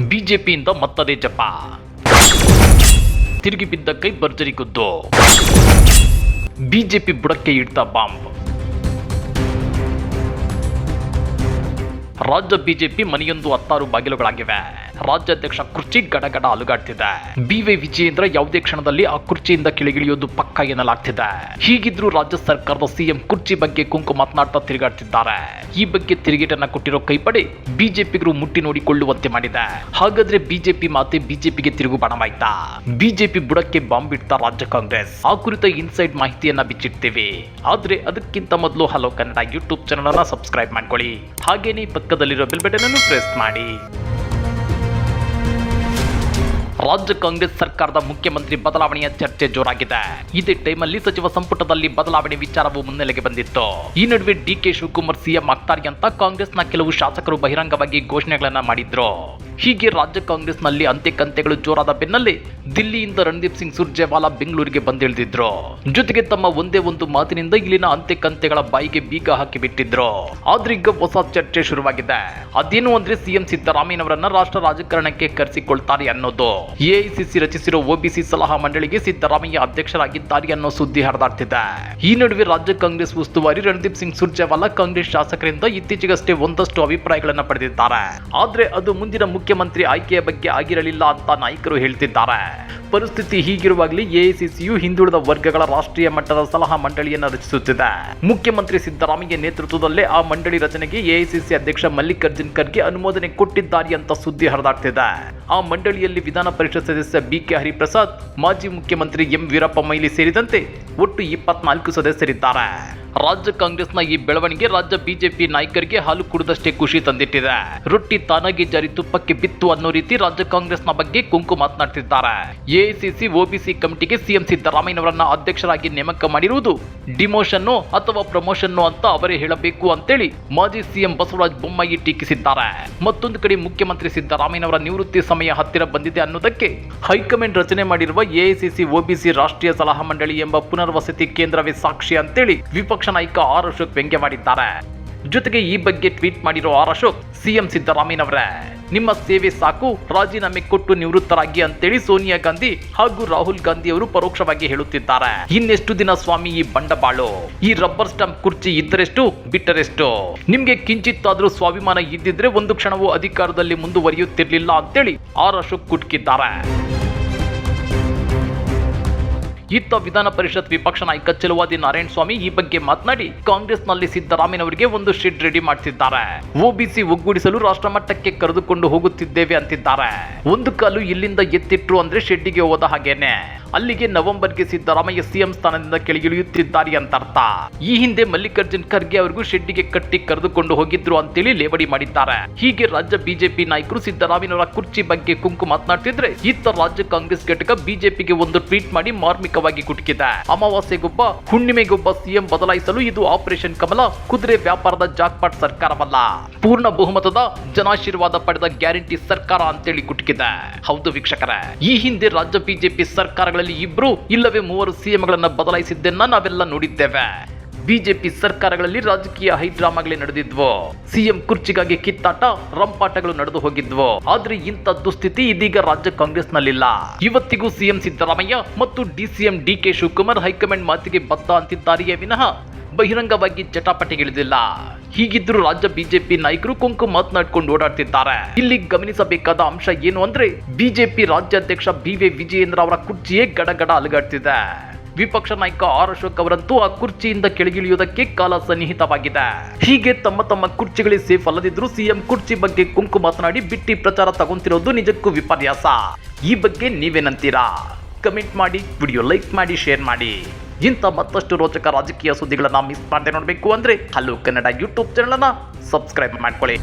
ಬಿಜೆಪಿಯಿಂದ ಮತ್ತದೇ ಜಪ. ತಿರುಗಿ ಬಿದ್ದ ಕೈ ಭರ್ಜರಿ ಕುದ್ದು ಬಿಜೆಪಿ ಬುಡಕ್ಕೆ ಇಡ್ತ ಬಾಂಬ್. ರಾಜ್ಯ ಬಿಜೆಪಿ ಮನೆಯೊಂದು ಹತ್ತಾರು ಬಾಗಿಲುಗಳಾಗಿವೆ. ರಾಜ್ಯಾಧ್ಯಕ್ಷ ಕುರ್ಚಿ ಗಡಗಡ ಅಲುಗಾಡ್ತಿದೆ. ಬಿವೈ ವಿಜಯೇಂದ್ರ ಯಾವುದೇ ಕ್ಷಣದಲ್ಲಿ ಆ ಕುರ್ಚಿಯಿಂದ ಕೆಳಗಿಳಿಯೋದು ಪಕ್ಕ ಎನ್ನಲಾಗ್ತಿದೆ. ಹೀಗಿದ್ರೂ ರಾಜ್ಯ ಸರ್ಕಾರದ ಸಿಎಂ ಕುರ್ಚಿ ಬಗ್ಗೆ ಕುಂಕು ಮಾತನಾಡ್ತಾ ತಿರುಗಾಡ್ತಿದ್ದಾರೆ. ಈ ಬಗ್ಗೆ ತಿರುಗೇಟನ್ನ ಕೊಟ್ಟಿರೋ ಕೈಪಡೆ ಬಿಜೆಪಿಗರು ಮುಟ್ಟಿ ನೋಡಿಕೊಳ್ಳುವಂತೆ ಮಾಡಿದೆ. ಹಾಗಾದ್ರೆ ಬಿಜೆಪಿ ಮಾತೆ ಬಿಜೆಪಿಗೆ ತಿರುಗು ಬಣವಾಯ್ತಾ? ಬಿಜೆಪಿ ಬುಡಕ್ಕೆ ಬಾಂಬ್ ಇಡ್ತಾ ರಾಜ್ಯ ಕಾಂಗ್ರೆಸ್. ಆ ಕುರಿತ ಇನ್ಸೈಡ್ ಮಾಹಿತಿಯನ್ನ ಬಿಚ್ಚಿಡ್ತೀವಿ. ಆದ್ರೆ ಅದಕ್ಕಿಂತ ಮೊದಲು ಹಲೋ ಕನ್ನಡ ಯೂಟ್ಯೂಬ್ ಚಾನಲ್ ಅನ್ನ ಸಬ್ಸ್ಕ್ರೈಬ್ ಮಾಡ್ಕೊಳ್ಳಿ. ಹಾಗೇನೇ ಪಕ್ಕದಲ್ಲಿರೋ ಬೆಲ್ ಬಟನ್ ಅನ್ನು ಪ್ರೆಸ್ ಮಾಡಿ. ರಾಜ್ಯ ಕಾಂಗ್ರೆಸ್ ಸರ್ಕಾರದ ಮುಖ್ಯಮಂತ್ರಿ ಬದಲಾವಣೆಯ ಚರ್ಚೆ ಜೋರಾಗಿದೆ. ಇದೇ ಟೈಮಲ್ಲಿ ಸಚಿವ ಸಂಪುಟದಲ್ಲಿ ಬದಲಾವಣೆ ವಿಚಾರವು ಮುನ್ನೆಲೆಗೆ ಬಂದಿತ್ತು. ಈ ನಡುವೆ ಡಿ ಕೆ ಶಿವಕುಮಾರ್ ಸಿಎಂ ಆಗ್ತಾರೆ ಅಂತ ಕಾಂಗ್ರೆಸ್ನ ಕೆಲವು ಶಾಸಕರು ಬಹಿರಂಗವಾಗಿ ಘೋಷಣೆಗಳನ್ನ ಮಾಡಿದ್ರು. ಹೀಗೆ ರಾಜ್ಯ ಕಾಂಗ್ರೆಸ್ನಲ್ಲಿ ಅಂತೆ ಕಂತೆಗಳು ಜೋರಾದ ಬೆನ್ನಲ್ಲೇ ದಿಲ್ಲಿಯಿಂದ ರಣದೀಪ್ ಸಿಂಗ್ ಸುರ್ಜೇವಾಲಾ ಬೆಂಗಳೂರಿಗೆ ಬಂದಿಳಿದಿದ್ರು. ಜೊತೆಗೆ ತಮ್ಮ ಒಂದೇ ಒಂದು ಮಾತಿನಿಂದ ಇಲ್ಲಿನ ಅಂತೆ ಕಂತೆಗಳ ಬಾಯಿಗೆ ಬೀಗ ಹಾಕಿ ಬಿಟ್ಟಿದ್ರು ಆದ್ರೆ ಈಗ ಹೊಸ ಚರ್ಚೆ ಶುರುವಾಗಿದೆ. ಅದೇನು ಅಂದ್ರೆ ಸಿಎಂ ಸಿದ್ದರಾಮಯ್ಯನವರನ್ನ ರಾಷ್ಟ್ರ ರಾಜಕಾರಣಕ್ಕೆ ಕರೆಸಿಕೊಳ್ತಾರೆ ಅನ್ನೋದು. ಎಐಸಿಸಿ ರಚಿಸಿರೋ ಒಬಿಸಿ ಸಲಹಾ ಮಂಡಳಿಗೆ ಸಿದ್ದರಾಮಯ್ಯ ಅಧ್ಯಕ್ಷರಾಗಿದ್ದಾರೆ ಅನ್ನೋ ಸುದ್ದಿ ಹರಿದಾಡ್ತಿದೆ. ಈ ನಡುವೆ ರಾಜ್ಯ ಕಾಂಗ್ರೆಸ್ ಉಸ್ತುವಾರಿ ರಣದೀಪ್ ಸಿಂಗ್ ಸುರ್ಜೇವಾಲಾ ಕಾಂಗ್ರೆಸ್ ಶಾಸಕರಿಂದ ಇತ್ತೀಚೆಗಷ್ಟೇ ಒಂದಷ್ಟು ಅಭಿಪ್ರಾಯಗಳನ್ನ ಪಡೆದಿದ್ದಾರೆ. ಆದ್ರೆ ಅದು ಮುಂದಿನ ಮುಖ್ಯಮಂತ್ರಿ ಆಯ್ಕೆಯ ಬಗ್ಗೆ ಆಗಿರಲಿಲ್ಲ ಅಂತ ನಾಯಕರು ಹೇಳ್ತಿದ್ದಾರೆ. ಪರಿಸ್ಥಿತಿ ಹೀಗಿರುವಾಗಲೇ ಎಐಸಿಸಿಯು ಹಿಂದುಳಿದ ವರ್ಗಗಳ ರಾಷ್ಟ್ರೀಯ ಮಟ್ಟದ ಸಲಹಾ ಮಂಡಳಿಯನ್ನು ರಚಿಸುತ್ತಿದೆ. ಮುಖ್ಯಮಂತ್ರಿ ಸಿದ್ದರಾಮಯ್ಯ ನೇತೃತ್ವದಲ್ಲೇ ಆ ಮಂಡಳಿ ರಚನೆಗೆ ಎಐಸಿಸಿ ಅಧ್ಯಕ್ಷ ಮಲ್ಲಿಕಾರ್ಜುನ್ ಖರ್ಗೆ ಅನುಮೋದನೆ ಕೊಟ್ಟಿದ್ದಾರೆ ಅಂತ ಸುದ್ದಿ ಹರಿದಾಡ್ತಿದೆ. ಆ ಮಂಡಳಿಯಲ್ಲಿ ವಿಧಾನ ಪರಿಷತ್ ಸದಸ್ಯ ಬಿ ಕೆ ಹರಿಪ್ರಸಾದ್, ಮಾಜಿ ಮುಖ್ಯಮಂತ್ರಿ ಎಂ ವೀರಪ್ಪ ಮೊಯ್ಲಿ ಸೇರಿದಂತೆ ಒಟ್ಟು ಇಪ್ಪತ್ನಾಲ್ಕು ಸದಸ್ಯರಿದ್ದಾರೆ. ರಾಜ್ಯ ಕಾಂಗ್ರೆಸ್ನ ಈ ಬೆಳವಣಿಗೆ ರಾಜ್ಯ ಬಿಜೆಪಿ ನಾಯಕರಿಗೆ ಹಾಲು ಕುಡಿದಷ್ಟೇ ಖುಷಿ ತಂದಿಟ್ಟಿದೆ. ರೊಟ್ಟಿ ತಾನಾಗಿ ಜಾರಿ ತುಪ್ಪಕ್ಕೆ ಬಿತ್ತು ಅನ್ನೋ ರೀತಿ ರಾಜ್ಯ ಕಾಂಗ್ರೆಸ್ನ ಬಗ್ಗೆ ಕುಂಕು ಮಾತನಾಡ್ತಿದ್ದಾರೆ. ಎಐಸಿಸಿ ಒಬಿಸಿ ಕಮಿಟಿಗೆ ಸಿಎಂ ಸಿದ್ದರಾಮಯ್ಯನವರನ್ನ ಅಧ್ಯಕ್ಷರಾಗಿ ನೇಮಕ ಮಾಡಿರುವುದು ಡಿಮೋಷನ್ನು ಅಥವಾ ಪ್ರಮೋಷನ್ನು ಅಂತ ಅವರೇ ಹೇಳಬೇಕು ಅಂತೇಳಿ ಮಾಜಿ ಸಿಎಂ ಬಸವರಾಜ ಬೊಮ್ಮಾಯಿ ಟೀಕಿಸಿದ್ದಾರೆ. ಮತ್ತೊಂದು ಕಡೆ ಮುಖ್ಯಮಂತ್ರಿ ಸಿದ್ದರಾಮಯ್ಯನವರ ನಿವೃತ್ತಿ ಸಮಯ ಹತ್ತಿರ ಬಂದಿದೆ ಅನ್ನೋದಕ್ಕೆ ಹೈಕಮಾಂಡ್ ರಚನೆ ಮಾಡಿರುವ ಎಐಸಿಸಿ ಒಬಿಸಿ ರಾಷ್ಟ್ರೀಯ ಸಲಹಾ ಮಂಡಳಿ ಎಂಬ ಪುನರ್ವಸತಿ ಕೇಂದ್ರವೇ ಸಾಕ್ಷಿ ಅಂತೇಳಿ ವಿಪಕ್ಷ ನಾಯಕ ಆರ್ ಅಶೋಕ್ ವ್ಯಂಗ್ಯ ಮಾಡಿದ್ದಾರೆ. ಜೊತೆಗೆ ಈ ಬಗ್ಗೆ ಟ್ವೀಟ್ ಮಾಡಿರುವ ಆರ್ ಅಶೋಕ್, ಸಿಎಂ ಸಿದ್ದರಾಮಯ್ಯನವರೇ. ನಿಮ್ಮ ಸೇವೆ ಸಾಕು, ರಾಜೀನಾಮೆ ಕೊಟ್ಟು ನಿವೃತ್ತರಾಗಿ ಅಂತೇಳಿ ಸೋನಿಯಾ ಗಾಂಧಿ ಹಾಗೂ ರಾಹುಲ್ ಗಾಂಧಿ ಅವರು ಪರೋಕ್ಷವಾಗಿ ಹೇಳುತ್ತಿದ್ದಾರೆ. ಇನ್ನೆಷ್ಟು ದಿನ ಸ್ವಾಮಿ ಈ ಬಂಡವಾಳು? ಈ ರಬ್ಬರ್ ಸ್ಟಾಂಪ್ ಕುರ್ಚಿ ಇದ್ದರೆಷ್ಟು, ಬಿಟ್ಟರೆಷ್ಟು? ನಿಮ್ಗೆ ಕಿಂಚಿತ್ತಾದ್ರೂ ಸ್ವಾಭಿಮಾನ ಇದ್ದಿದ್ರೆ ಒಂದು ಕ್ಷಣವೂ ಅಧಿಕಾರದಲ್ಲಿ ಮುಂದುವರಿಯುತ್ತಿರ್ಲಿಲ್ಲ ಅಂತೇಳಿ ಆರ್ ಅಶೋಕ್ ಕುಟ್ಕಿದ್ದಾರೆ. ಇತ್ತ ವಿಧಾನ ಪರಿಷತ್ ವಿಪಕ್ಷ ನಾಯಕ ಚೆಲುವಾದಿ ನಾರಾಯಣ ಸ್ವಾಮಿ ಈ ಬಗ್ಗೆ ಮಾತನಾಡಿ ಕಾಂಗ್ರೆಸ್ನಲ್ಲಿ ಸಿದ್ದರಾಮಯ್ಯನವರಿಗೆ ಒಂದು ಶೆಡ್ ರೆಡಿ ಮಾಡ್ತಿದ್ದಾರೆ. ಓಬಿಸಿ ಒಗ್ಗೂಡಿಸಲು ರಾಷ್ಟ್ರ ಮಟ್ಟಕ್ಕೆ ಕರೆದುಕೊಂಡು ಹೋಗುತ್ತಿದ್ದೇವೆ ಅಂತಿದ್ದಾರೆ. ಒಂದು ಕಾಲು ಇಲ್ಲಿಂದ ಎತ್ತಿಟ್ರು ಅಂದ್ರೆ ಶೆಡ್ಡಿಗೆ ಹೋದ ಹಾಗೇನೆ. ಅಲ್ಲಿಗೆ ನವೆಂಬರ್ಗೆ ಸಿದ್ದರಾಮಯ್ಯ ಸಿಎಂ ಸ್ಥಾನದಿಂದ ಕೆಳಗಿಳಿಯುತ್ತಿದ್ದಾರೆ ಅಂತ ಅರ್ಥ ಈ ಹಿಂದೆ ಮಲ್ಲಿಕಾರ್ಜುನ್ ಖರ್ಗೆ ಅವರಿಗೂ ಶೆಡ್ಡಿಗೆ ಕಟ್ಟಿ ಕರೆದುಕೊಂಡು ಹೋಗಿದ್ರು ಅಂತೇಳಿ ಲೇವಡಿ ಮಾಡಿದ್ದಾರೆ. ಹೀಗೆ ರಾಜ್ಯ ಬಿಜೆಪಿ ನಾಯಕರು ಸಿದ್ದರಾಮಯ್ಯನವರ ಕುರ್ಚಿ ಬಗ್ಗೆ ಕುಂಕು ಮಾತನಾಡ್ತಿದ್ರೆ ಇತ್ತ ರಾಜ್ಯ ಕಾಂಗ್ರೆಸ್ ಘಟಕ ಬಿಜೆಪಿಗೆ ಒಂದು ಟ್ವೀಟ್ ಮಾಡಿ ಮಾರ್ಮಿಕವಾಗಿ ಕುಟುಕಿದೆ. ಅಮಾವಾಸ್ಯೆಗೊಬ್ಬ ಹುಣ್ಣಿಮೆಗೊಬ್ಬ ಸಿಎಂ ಬದಲಾಯಿಸಲು ಇದು ಆಪರೇಷನ್ ಕಮಲ, ಕುದುರೆ ವ್ಯಾಪಾರದ ಜಾಕ್ಪಾಟ್ ಸರ್ಕಾರವಲ್ಲ. ಪೂರ್ಣ ಬಹುಮತದ ಜನಾಶೀರ್ವಾದ ಪಡೆದ ಗ್ಯಾರಂಟಿ ಸರ್ಕಾರ ಅಂತೇಳಿ ಕುಟುಕಿದೆ. ಹೌದು ವೀಕ್ಷಕರೇ, ಈ ಹಿಂದೆ ರಾಜ್ಯ ಬಿಜೆಪಿ ಸರ್ಕಾರಗಳಲ್ಲಿ ಇಬ್ರು, ಇಲ್ಲವೇ ಮೂವರು ಸಿಎಂಗಳನ್ನ ಬದಲಾಯಿಸಿದ್ದನ್ನ ನಾವೆಲ್ಲ ನೋಡಿದ್ದೇವೆ. ಬಿಜೆಪಿ ಸರ್ಕಾರಗಳಲ್ಲಿ ರಾಜಕೀಯ ಹೈಡ್ರಾಮಾಗಳೇ ನಡೆದಿದ್ವು. ಸಿಎಂ ಕುರ್ಚಿಗಾಗಿ ಕಿತ್ತಾಟ, ರಂಪಾಟಗಳು ನಡೆದು ಹೋಗಿದ್ವು. ಆದ್ರೆ ಇಂಥ ದುಸ್ಥಿತಿ ಇದೀಗ ರಾಜ್ಯ ಕಾಂಗ್ರೆಸ್ನಲ್ಲಿಲ್ಲ. ಇವತ್ತಿಗೂ ಸಿಎಂ ಸಿದ್ದರಾಮಯ್ಯ ಮತ್ತು DCM D K Shivakumar high command ಮಾತಿಗೆ ಬತ್ತ ಅಂತಿದ್ದಾರೆಯೇ ವಿನಃ ಬಹಿರಂಗವಾಗಿ ಜಟಾಪಟಿಗಿಳಿದಿಲ್ಲ. ಹೀಗಿದ್ರು ರಾಜ್ಯ ಬಿಜೆಪಿ ನಾಯಕರು ಕುಂಕು ಮಾತನಾಡ್ಕೊಂಡು ಓಡಾಡ್ತಿದ್ದಾರೆ. ಇಲ್ಲಿ ಗಮನಿಸಬೇಕಾದ ಅಂಶ ಏನು ಅಂದ್ರೆ ಬಿಜೆಪಿ ರಾಜ್ಯಾಧ್ಯಕ್ಷ ಬಿ ವಿ ವಿಜಯೇಂದ್ರ ಅವರ ಕುರ್ಚಿಯೇ ಗಡಗಡ ಅಲುಗಾಡ್ತಿದೆ. ವಿಪಕ್ಷ ನಾಯಕ ಆರ್ ಅಶೋಕ್ ಅವರಂತೂ ಆ ಕುರ್ಚಿಯಿಂದ ಕೆಳಗಿಳಿಯುವುದಕ್ಕೆ ಕಾಲ ಸನ್ನಿಹಿತವಾಗಿದೆ. ಹೀಗೆ ತಮ್ಮ ತಮ್ಮ ಕುರ್ಚಿಗಳಿಗೆ ಸೇಫ್ ಅಲ್ಲದಿದ್ರು ಸಿಎಂ ಕುರ್ಚಿ ಬಗ್ಗೆ ಕುಂಕು ಮಾತನಾಡಿ ಬಿಟ್ಟಿ ಪ್ರಚಾರ ತಗೊಂತಿರೋದು ನಿಜಕ್ಕೂ ವಿಪರ್ಯಾಸ. ಈ ಬಗ್ಗೆ ನೀವೇನಂತೀರಾ ಕಮೆಂಟ್ ಮಾಡಿ, ವಿಡಿಯೋ ಲೈಕ್ ಮಾಡಿ, ಶೇರ್ ಮಾಡಿ. ಇಂಥ ಮತ್ತಷ್ಟು ರೋಚಕ ರಾಜಕೀಯ ಸುದ್ದಿಗಳನ್ನ ಮಿಸ್ ಮಾಡದೆ ನೋಡಬೇಕು ಅಂದ್ರೆ ಹಲೋ ಕನ್ನಡ ಯೂಟ್ಯೂಬ್ ಚಾನಲನ್ನ ಸಬ್ಸ್ಕ್ರೈಬ್ ಮಾಡ್ಕೊಳ್ಳಿ.